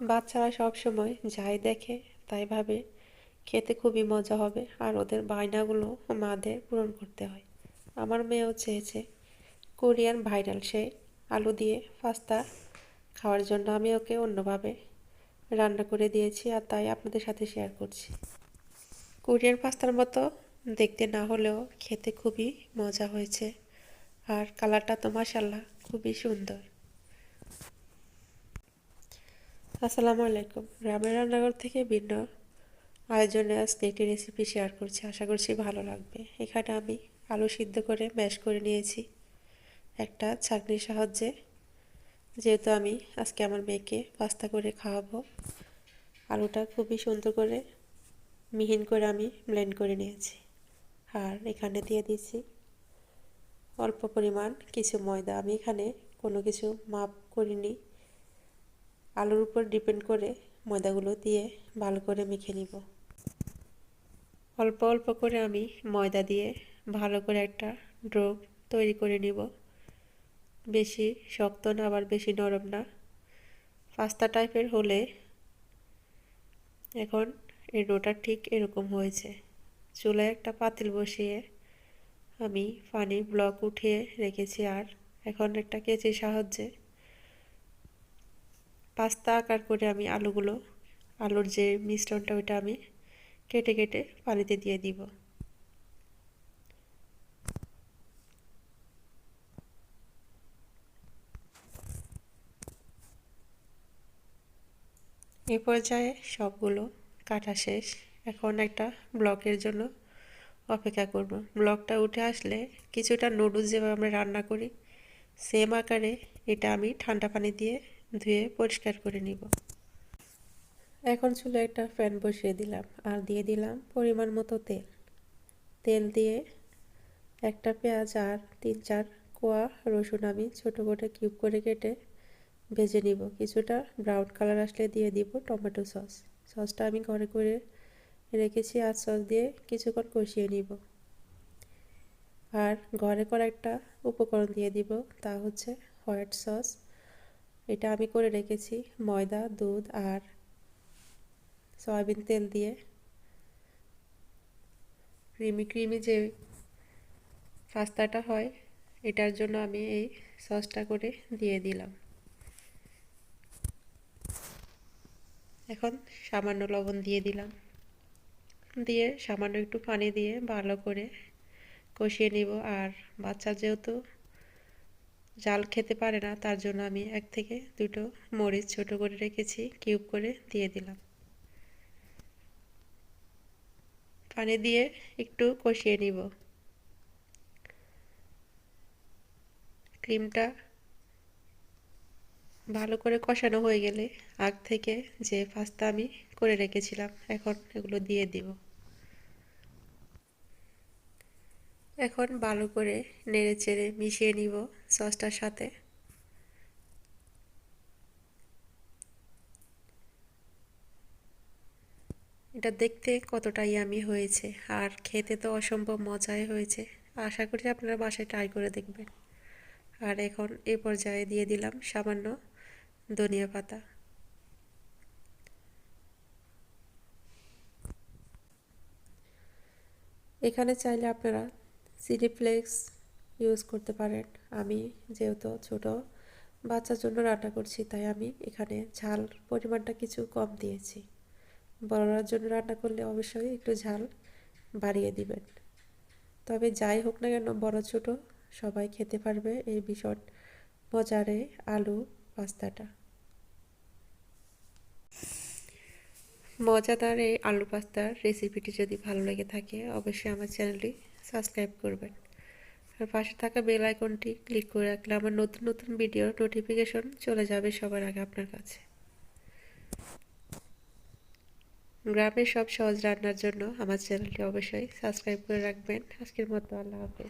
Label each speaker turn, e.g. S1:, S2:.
S1: বাচ্চারা সব সময় যাই দেখে, তাই ভাবে খেতে খুবই মজা হবে আর ওদের বায়নাগুলো মাদের পূরণ করতে হয়। আমার মেয়েও চেয়েছে কোরিয়ান ভাইরাল সে আলু দিয়ে পাস্তা খাওয়ার জন্য। আমি ওকে অন্যভাবে রান্না করে দিয়েছি আর তাই আপনাদের সাথে শেয়ার করছি। কোরিয়ান পাস্তার মতো দেখতে না হলেও খেতে খুবই মজা হয়েছে। আর কালারটা তো মাসাল্লাহ খুবই সুন্দর। আসসালামু আলাইকুম। গ্রামের রান্নাঘর থেকে ভিন্ন আয়োজনে আজকে একটি রেসিপি শেয়ার করছি। আশা করছি ভালো লাগবে। এখানে আমি আলু সিদ্ধ করে ম্যাশ করে নিয়েছি। একটা ছাঁকনির সাহায্যে। যেহেতু আমি আজকে আমার মেয়েকে পাস্তা করে খাওয়াবো, আলুটা খুবই সুন্দর করে মিহিন করে আমি ব্লেন্ড করে নিয়েছি। আর এখানে দিয়ে দিয়েছি অল্প পরিমাণ কিছু ময়দা। আমি এখানে কোনো কিছু মাপ করিনি। আলুর উপর ডিপেন্ড করে ময়দাগুলো দিয়ে ভালো করে মেখে নিব। অল্প অল্প করে আমি ময়দা দিয়ে ভালো করে একটা ড্রো তৈরি করে নিব। বেশি শক্ত না, আবার বেশি নরম না। পাস্তা টাইপের হলে এখন এই ডোটা ঠিক এরকম হয়েছে। চুলায় একটা পাতিল বসিয়ে আমি পানি ব্লক উঠিয়ে রেখেছি আর এখন একটা কেচির সাহায্যে পাস্তা আকার করে আমি আলুগুলো, আলুর যে মিশ্রণটা ওইটা আমি কেটে কেটে পানিতে দিয়ে দিব। এ পর্যায়ে সবগুলো কাটা শেষ। এখন একটা ব্লকের জন্য অপেক্ষা করব। ব্লকটা উঠে আসলে কিছুটা নুডলস যেভাবে আমরা রান্না করি সেম আকারে এটা আমি ঠান্ডা পানি দিয়ে ধুয়ে পরিষ্কার করে নিব। এখন চুলে একটা ফ্যান বসিয়ে দিলাম আর দিয়ে দিলাম পরিমাণ মতো তেল। তেল দিয়ে একটা পেঁয়াজ আর তিন চার কোয়া রসুন আমি ছোটো করে কিউব করে কেটে ভেজে নিব। কিছুটা ব্রাউন কালার আসলে দিয়ে দিব টমেটো সস। সসটা আমি ঘরে করে রেখেছি আর সস দিয়ে কিছুক্ষণ কষিয়ে নিব। আর ঘরে করা একটা উপকরণ দিয়ে দিব, তা হচ্ছে হোয়াইট সস। এটা আমি করে রেখেছি, ময়দা, দুধ আর সয়াবিন তেল দিয়ে। ক্রিমি ক্রিমি যে পাস্তাটা হয়, এটার জন্য আমি এই সসটা করে দিয়ে দিলাম। এখন সামান্য লবণ দিয়ে দিলাম। দিয়ে সামান্য একটু পানি দিয়ে ভালো করে কষিয়ে নিব। আর বাচ্চা যেহেতু জাল খেতে পারে না, তার জন্য আমি এক থেকে দুটো মরিচ ছোট করে রেখেছি, কিউব করে দিয়ে দিলাম। পানি দিয়ে একটু কষিয়ে নিব। ক্রিমটা ভালো করে কষানো হয়ে গেলে আগ থেকে যে পাস্তা আমি করে রেখেছিলাম, এখন এগুলো দিয়ে দিব। এখন ভালো করে নেড়ে চেড়ে মিশিয়ে নিব। সসটার সাথে। এটা দেখতে কতটাই আমি হয়েছে। আর খেতে তো অসম্ভব মজাই হয়েছে। আশা করি আপনারা বাসায় ট্রাই করে দেখবেন। আর এখন এ পর্যায়ে দিয়ে দিলাম সামান্য ধনিয়া পাতা। এখানে চাইলে আপনারা সিডিফ্লেক্স ইউজ করতে পারেন। আমি যেহেতু ছোট, বাচ্চার জন্য রান্না করছি, তাই আমি এখানে ঝাল পরিমাণটা কিছু কম দিয়েছি। বড়রার জন্য রান্না করলে অবশ্যই একটু ঝাল বাড়িয়ে দিবেন। তবে যাই হোক না কেন, বড়, ছোট সবাই খেতে পারবে এই ভীষণ মজারে আলু পাস্তাটা। মজাদার এই আলু পাস্তার রেসিপিটি যদি ভালো লেগে থাকে, অবশ্যই আমার চ্যানেলটি সাবস্ক্রাইব করবেন। আর পাশে থাকা বেল আইকনটি ক্লিক করে রাখলে আমার নতুন নতুন ভিডিওর নোটিফিকেশন চলে যাবে সবার আগে আপনার কাছে। গ্রামের সব সহজ রান্নার জন্য আমার চ্যানেলটি অবশ্যই সাবস্ক্রাইব করে রাখবেন। আজকের মতো আল্লাহ হাফেজ।